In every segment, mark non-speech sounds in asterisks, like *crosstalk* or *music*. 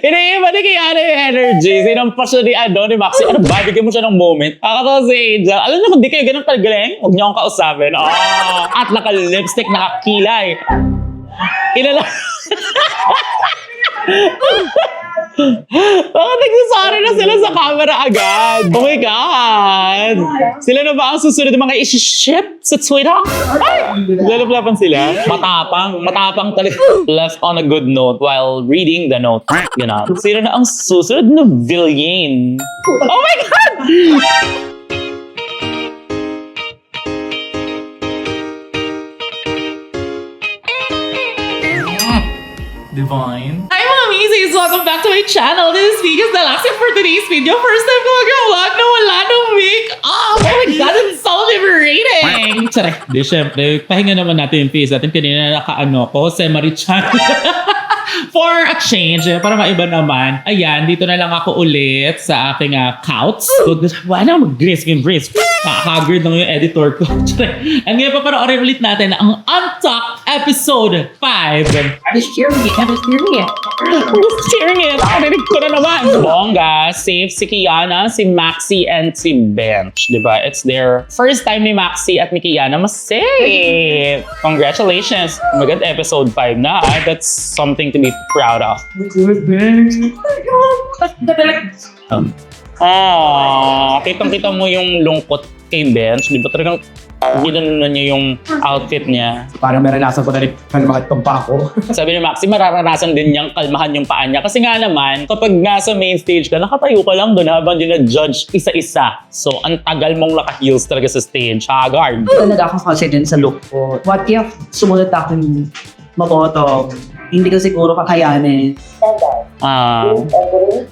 Iniiba ni Kiana yung energy. Sinampas siya ni, ano, ni Maxi. Ano ba? Bigyan mo siya ng moment. Kakatawa si Angel. Alam niyo, kung di kayo ganun kagaling, huwag niyo akong kausapin. Ah, at naka-lipstick, nakakilay. Ilala... *laughs* Bakit nagsasorry na sila sa camera agad? Oh my God! Sila na ba ang susunod ng mga isi-ship sa Twitter? Ay! Lalaplapan sila. Matapang. Matapang talaga. Left on a good note while reading the note. Ganun. Sila na ang susunod na villain. Oh my God! Divine. Misis! Welcome back to my channel. This is Vegas Dalaxia for today's video. First time ko magawa na wala ng make-up. Oh my God, it's so liberating! Tsara. Di, syempre, pahinga naman natin yung face natin. Kanina nakaano ko, Jose Marichan. *laughs* For a change, eh, para maiba naman. Ayan, dito na lang ako ulit sa aking uh, couch. So, wala na mag-grace yung grace. Nakakagard na yung editor ko. *laughs* Ang ngayon pa panoorin ulit natin ang Untalk Episode 5. I was hearing it. I was hearing it. Who's cheering it? Narinig ko na naman. Bongga, safe si Kiana, si Maxi, and si Bench. Diba? It's their first time ni Maxi at ni Kiana mas safe. Congratulations. Oh my God, episode 5 na. ah. That's something to be proud of. Um, ah, kitang-kita mo yung lungkot kay Bench. Di ba talagang ginanon niya yung outfit niya. Parang naranasan ko na rin kalmahat pang pa ako. *laughs* Sabi ni Maxi, mararanasan din niyang kalmahan yung paa niya. Kasi nga naman, kapag nasa main stage ka, nakatayo ka lang doon habang dina-judge isa-isa. So, ang tagal mong naka-heels talaga sa stage. Haggard. Talaga ako din sa look ko. What if sumunod akong mabotong? Hindi ko siguro kakayanin. Ah,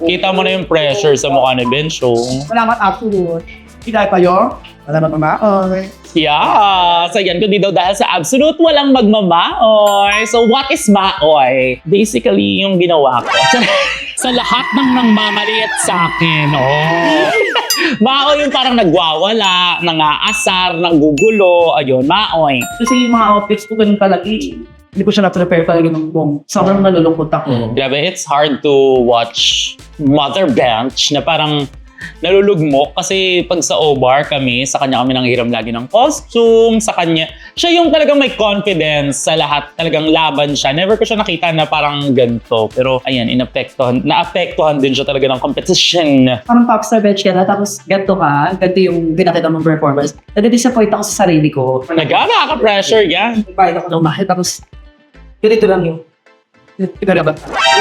kita mo na yung pressure sa mukha ni Ben Show. Salamat absolute. Hindi pa mama. Okay. Yeah! So yan, kundi daw dahil sa absolute walang magmamaoy. So what is maoy? Basically, yung ginawa ko. *laughs* sa lahat ng nang mamaliit sa akin, oh. *laughs* maoy yung parang nagwawala, nangaasar, nanggugulo, ayun, maoy. Kasi yung mga outfits ko ganun talaga eh. Hindi ko siya na-prepare talaga ng buong. Sobrang nalulungkot ako. Grabe, it's hard to watch Mother Bench na parang nalulugmok kasi pag sa O-Bar kami, sa kanya kami nanghiram lagi ng costume, sa kanya, siya yung talagang may confidence sa lahat, talagang laban siya. Never ko siya nakita na parang ganito. Pero ayan, inapektuhan, naapektuhan din siya talaga ng competition. Parang popstar bench ka na, tapos ganito ka, ganito yung pinakita mong performance. Nadi-disappoint ako sa sarili ko. Nagkaka-pressure yan. Bayad ako ng mahal, tapos ganito lang yung Ba?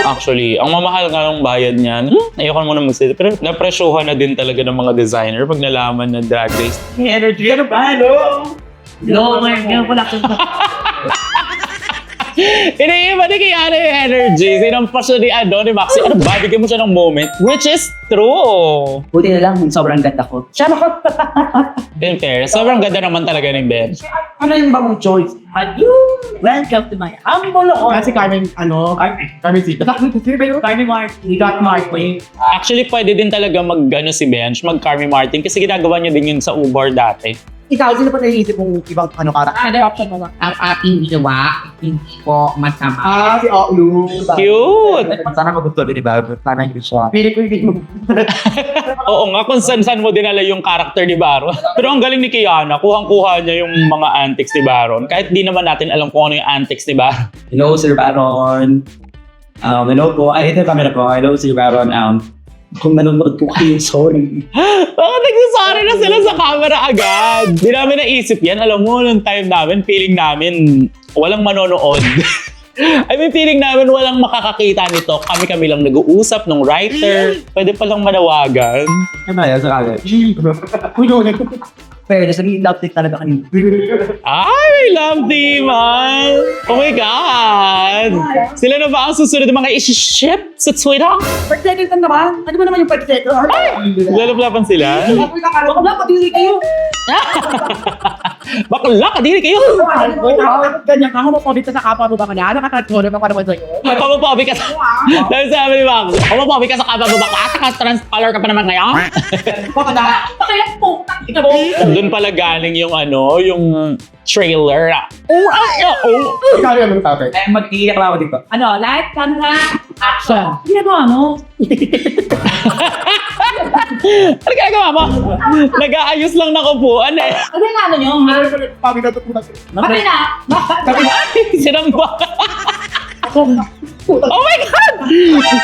Actually, ang mamahal nga ng bayad niyan, hmm, ayoko muna magsalita, pero napresyohan na din talaga ng mga designer pag nalaman na drag race. May energy. Ano ba? Ano? No, ngayon, wala akong *laughs* Iniiba ni Kiana yung energy. Sinampas siya ni, ano, ni Maxi. Ano ba? Bigyan mo siya ng moment. Which is true. Buti na lang, sobrang ganda ko. Siya *laughs* ako. In fair, sobrang ganda naman talaga ni Ben. Ano yung bagong choice? Hello! Welcome to my humble home. Kasi Carmen, ano? Carmen Sita. Carmen Mark. He got Wayne. Actually, pwede din talaga mag, ano, si Bench, mag Carmi Martin kasi ginagawa niya din yun sa Uber dati. Ikaw, sino pa naiisip mong ibang ano kara? Other option mo ba? Ang aking ginawa, hindi ko masama. Ah, si Oulu. Cute! Sana magustuhan din, di ba? Sana hindi siya. Pili ko yung *laughs* Oo nga, kung saan-saan mo dinala yung character ni Baron. Pero ang galing ni Kiana, kuhang-kuha niya yung mga antics ni Baron. Kahit di naman natin alam kung ano yung antics ni Baron. Hello, Sir Baron. Um, hello po. Ay, ito yung camera ko. Hello, Sir Baron. Um, kung nanonood po kayo, sorry. *laughs* Nagsasorry na sila sa camera agad? Di namin naisip yan. Alam mo, nung time namin, feeling namin walang manonood. *laughs* I mean, feeling namin walang makakakita nito. Kami-kami lang nag-uusap nung writer. Pwede palang manawagan. Ano ba yan sa kagad? Uy, no, Pero nasa love take talaga kanina. Ay, love teaman! Oh my God! Sila na ba ang susunod ng mga isi-ship sa Twitter? Ka naman. Ano ba naman yung birthday ko? Lalaplapan sila? Baka na, pati kayo. *laughs* Bakla ka, dili kayo! Ganyan ka, homophobic ka sa kapwa mo ba ka na? Nakakatulog ako naman sa'yo. Homophobic ka sa... Dahil sabi ni Max, homophobic ka sa kapwa mo bakla? Saka trans color ka pa naman ngayon? Baka na. Kaya po, Ikaw mo. Doon pala galing yung ano, yung trailer. Oh, ay, oh. Ikaw yung topic. Eh, mag-iiyak lang ako dito. Ano, light, camera, action. Ginagawa mo? *laughs* Ano ginagawa mo? Nag-aayos lang ng upuan eh. Ano yung ano nyo? Pami na tutunan. Bakit na? Bakit? *laughs* Sinamba. oh my God!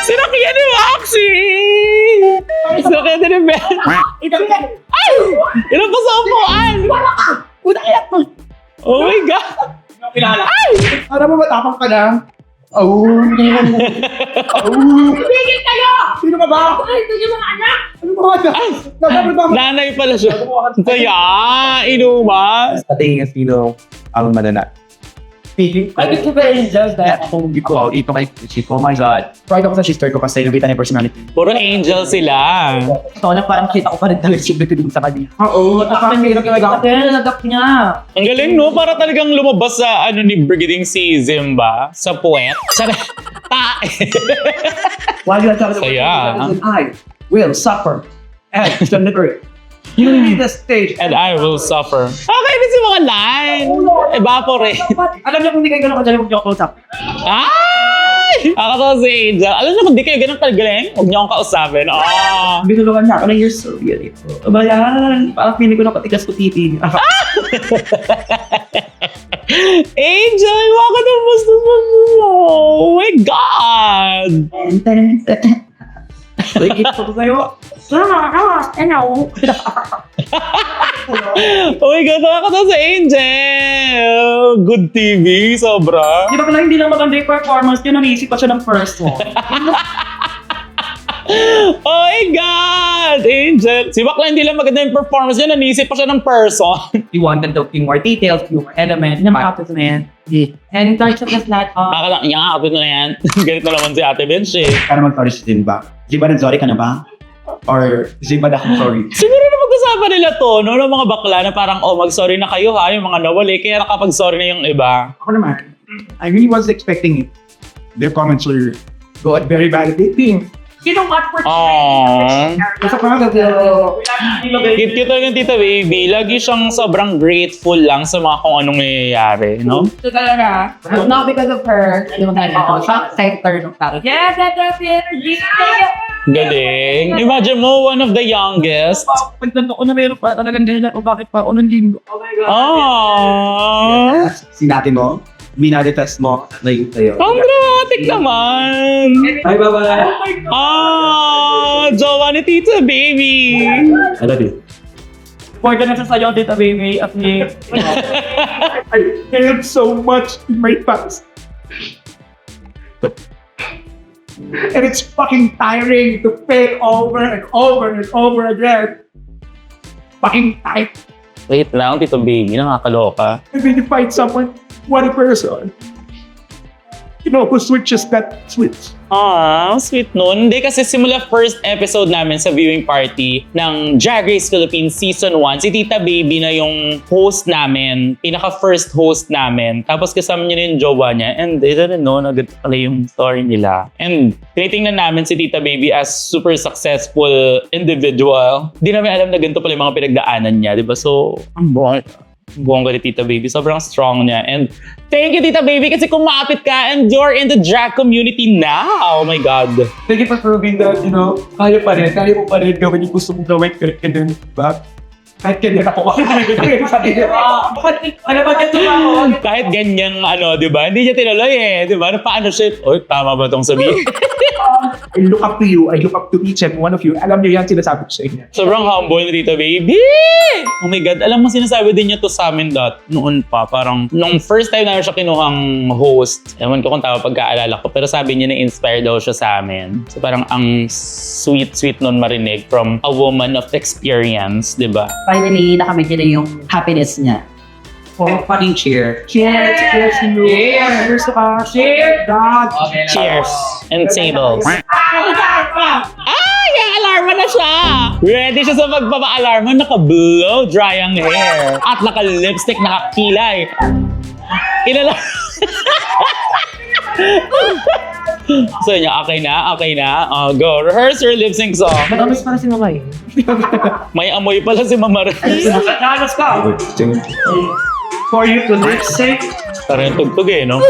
Sinakyan ni Maxi! Sinakyan din ni Ben. Ka. Ay! Ilan pa sa upuan? Udayak mo. Oh my God! Pinala. Alam mo, matapang ka na. Oh, oh. Kayo! Sino ka ba? Ay, ito yung mga anak! Ano ba ba? Nanay pala siya. Kaya, inumas. Pati yung sino ang manana. Feeling Ay, ito ba yung just that? ako hindi ko, ito kay Chip, oh my God. Pride ako sa sister ko kasi nakita niya personality. Puro angel sila. Ito na parang kita ko pa rin talaga siya din sa kanya. Oo, parang hirap yung nagak. Kaya nagak niya. Ang galing no, para talagang lumabas sa ano ni Brigading si Zimba sa puwet. Sa ta. While you are talking Saya. I will suffer and deliver. You need the stage. And I will suffer. Okay din si mga line. Evaporate. Alam niyo kung hindi kayo ganun kadali, huwag niyo ako kausap. Ay! Akatawa si Angel. Alam niyo kung di kayo ganun kagaling, huwag niyo akong kausapin. Ah. Binulungan niya ako na you're so beautiful. Aba yan, parang feeling ko na patigas ko titi. Angel, wala ka na basta sa Oh my God! Wait, ito ko sa'yo. Ano? Oh my God, nakakatawa si Angel! Good TV, sobra. Di ba pala hindi lang maganda yung performance niya, nanisip pa siya ng first one. *laughs* Oh my God! Angel! Si Bakla hindi lang maganda yung performance niya, nanisip pa siya ng person. You wanted to few more details, few more elements. Yung mga kapit na yan. And in terms of the slot, uh, Akala, yan, ako na yan. Galit na naman si Ate Bench eh. Ka naman sorry si Zimba. Zimba rin sorry ka na ba? Or Zimba na akong sorry? *laughs* Siguro na mag-usapan nila to, no? Ng mga bakla na parang, oh, mag-sorry na kayo ha, yung mga nawali. Kaya nakapag-sorry na yung iba. Ako naman, I really wasn't expecting it. Their comments were good, very validating. Sinong at for Aww. Basta parang Cute-cute talaga yung Tita Baby. Lagi siyang sobrang grateful lang sa mga kung anong nangyayari, no? Ito talaga. Not because of her. Yung dahil ako. Sa center ng tao. Yes, that's the energy. Galing. Imagine mo, one of the youngest. Pagtanto ko na meron pa talagang dahilan o bakit pa unang linggo. Aww. Sinatin mo, minadetest mo, naging sa'yo. Ang dramatic naman. Bye, bye-bye. Ah, jowa ni Tita Baby. I love you. Important na sa sayo, Tita Baby. At ni... *laughs* I failed so much in my past. And it's fucking tiring to fail over and over and over again. Fucking tiring. Wait lang, Tito Baby. Nakakaloka. And then you find someone, one person, you know, who switches that switch. Ah, sweet nun. Hindi kasi simula first episode namin sa viewing party ng Drag Race Philippines Season 1, si Tita Baby na yung host namin, pinaka-first host namin. Tapos kasama niya na yung jowa niya and they didn't know na ganito pala yung story nila. And tinitingnan namin si Tita Baby as super successful individual. Di namin alam na ganito pala yung mga pinagdaanan niya, di ba? So, ang buong buong ni Tita Baby. Sobrang strong niya. And thank you, Tita Baby, kasi kumapit ka and you're in the drag community now. Oh my God. Thank you for proving that, you know, kaya pa rin, kaya mo pa rin gawin yung gusto mong gawin, kahit ka din, diba? Kahit ganyan ako. *laughs* Bakit? Ano ba dito ako? Kahit ganyang ano, di ba? Hindi niya tinuloy eh. Di ba? Paano siya? Oy, tama ba itong sabihin? *laughs* I look up to you, I look up to each and one of you. Alam niyo yan, sinasabi ko sa inyo. Sobrang humble ni Tita Baby. Oh my God. Alam mo, sinasabi din niya to sa amin dat noon pa. Parang, nung first time namin siya kinuhang host, ewan ko kung tama pagkaalala ko, pero sabi niya na-inspire daw siya sa amin. So parang ang sweet-sweet nun marinig from a woman of experience, di ba? finally nakamit niya na yung happiness niya. Oh, Fucking cheer. Cheers! Cheers! Cheers! Cheers! Cheers! God! Cheers and tables. Ay, alarma na siya! Ready siya sa magpapa-alarma. Naka-blow dry ang hair. At naka-lipstick, nakakilay. Inala... so niya, okay na, okay na. Uh, go, rehearse your lip sync song. Matamis para sinukay. May amoy pala si Mama Ray. Nakalas ka. For you to lip sync, Parang yung tugtog eh, no?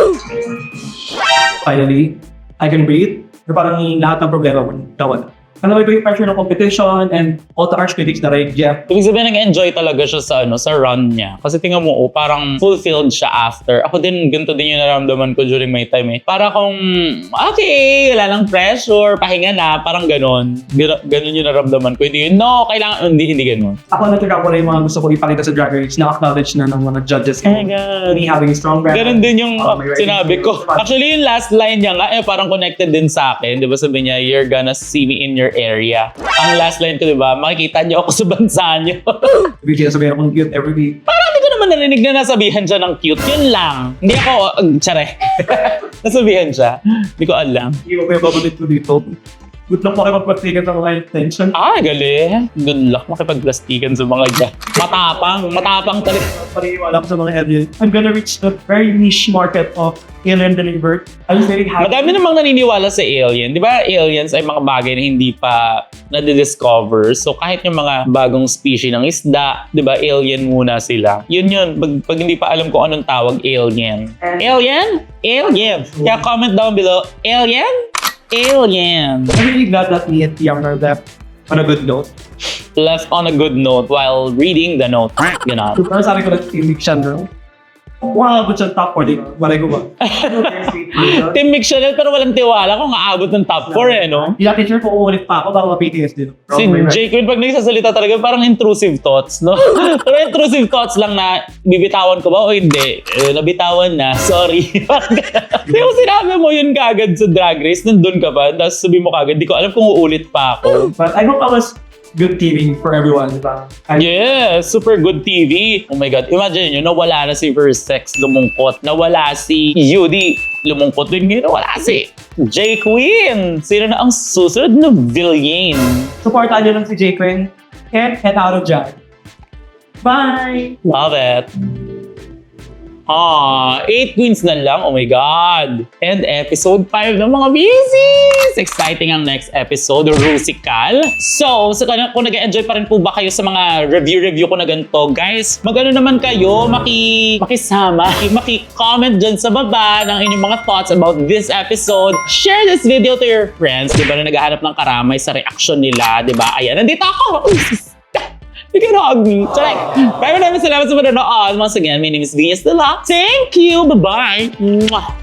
finally, I can breathe. Pero parang lahat ng problema mo, nawala. Ano ito yung pressure ng competition and all the harsh critics that I get. Ibig sabihin, nag-enjoy talaga siya sa, ano, sa run niya. Kasi tingnan mo, oh, parang fulfilled siya after. Ako din, ganito din yung naramdaman ko during my time eh. Para kung, okay, wala lang pressure, pahinga na, parang ganon. Gano- Ganon yung naramdaman ko. Hindi, no, kailangan, hindi, hindi ganon. Ako na ko na yung mga gusto ko ipakita sa Drag Race na acknowledge na ng mga judges. Oh my God. Me having a strong brand. Ganon din yung Oh, sinabi ko. Actually, yung last line niya nga, eh, parang connected din sa akin. Di ba sabi niya, you're gonna see me in your area. Ang last line ko, di ba, makikita niyo ako *laughs* sa bansa niyo. *laughs* Bigyan sabihin akong cute every week. Parang hindi ko naman narinig na nasabihan siya ng cute. Yun lang. Hindi ako, uh, tsare. *laughs* nasabihan siya. Hindi ko alam. Hindi ko kayo babalik ko dito. Good luck magpagtigan sa mga intention. Ay, galing. Good luck makipagplastikan sa mga dyan. Matapang. Matapang talaga. Paniwala ko sa mga alien. I'm gonna reach the very niche market of alien delivered. I'm very happy. Madami namang naniniwala sa alien. Di ba aliens ay mga bagay na hindi pa nadidiscover. So kahit yung mga bagong species ng isda, di ba alien muna sila. Yun yun. Pag, pag hindi pa alam kung anong tawag alien. Alien? Alien. Kaya comment down below, alien? Alien. I'm really glad that me and Tiang are left on a good note. Left on a good note while reading the note. Ganon. So, parang sabi ko lang, Team Nick Chandler. Wow, but siya top 40. Malay ko ba? *laughs* Team Mix Chanel pero walang tiwala kung aabot ng top 4 eh, no? Yung teacher ko, uulit pa ako, baka ma-PTS din. Si Quinn, pag nagsasalita talaga, parang intrusive thoughts, no? *laughs* Pero intrusive thoughts lang na, bibitawan ko ba o hindi? Eh, nabitawan na, sorry. *laughs* Di mo sinabi mo yun kagad sa drag race, nandun ka pa, tapos sabi mo kagad, di ko alam kung uulit pa ako. But I hope I was good TV for everyone, di ba? Yeah, super good TV. Oh my God, imagine nyo, nawala na si Versex lumungkot. Nawala si Yudi lumungkot din ngayon. Nawala si Jay Quinn. Sino na ang susunod na villain? Supportan nyo lang si Jay Quinn and head out of Jack. Bye! Love it. Ah, 8 queens na lang. Oh my God. And episode 5 ng mga business. Exciting ang next episode, Rusical. So, so kung nag-enjoy pa rin po ba kayo sa mga review-review ko na ganito, guys, magano naman kayo, maki, makisama, maki-comment dyan sa baba ng inyong mga thoughts about this episode. Share this video to your friends, di ba, na naghahanap ng karamay sa reaction nila, di ba? Ayan, nandito ako. You can hug me. So like, maraming maraming salamat sa panonood. Once again, my name is Venus Dela. Thank you. Bye-bye.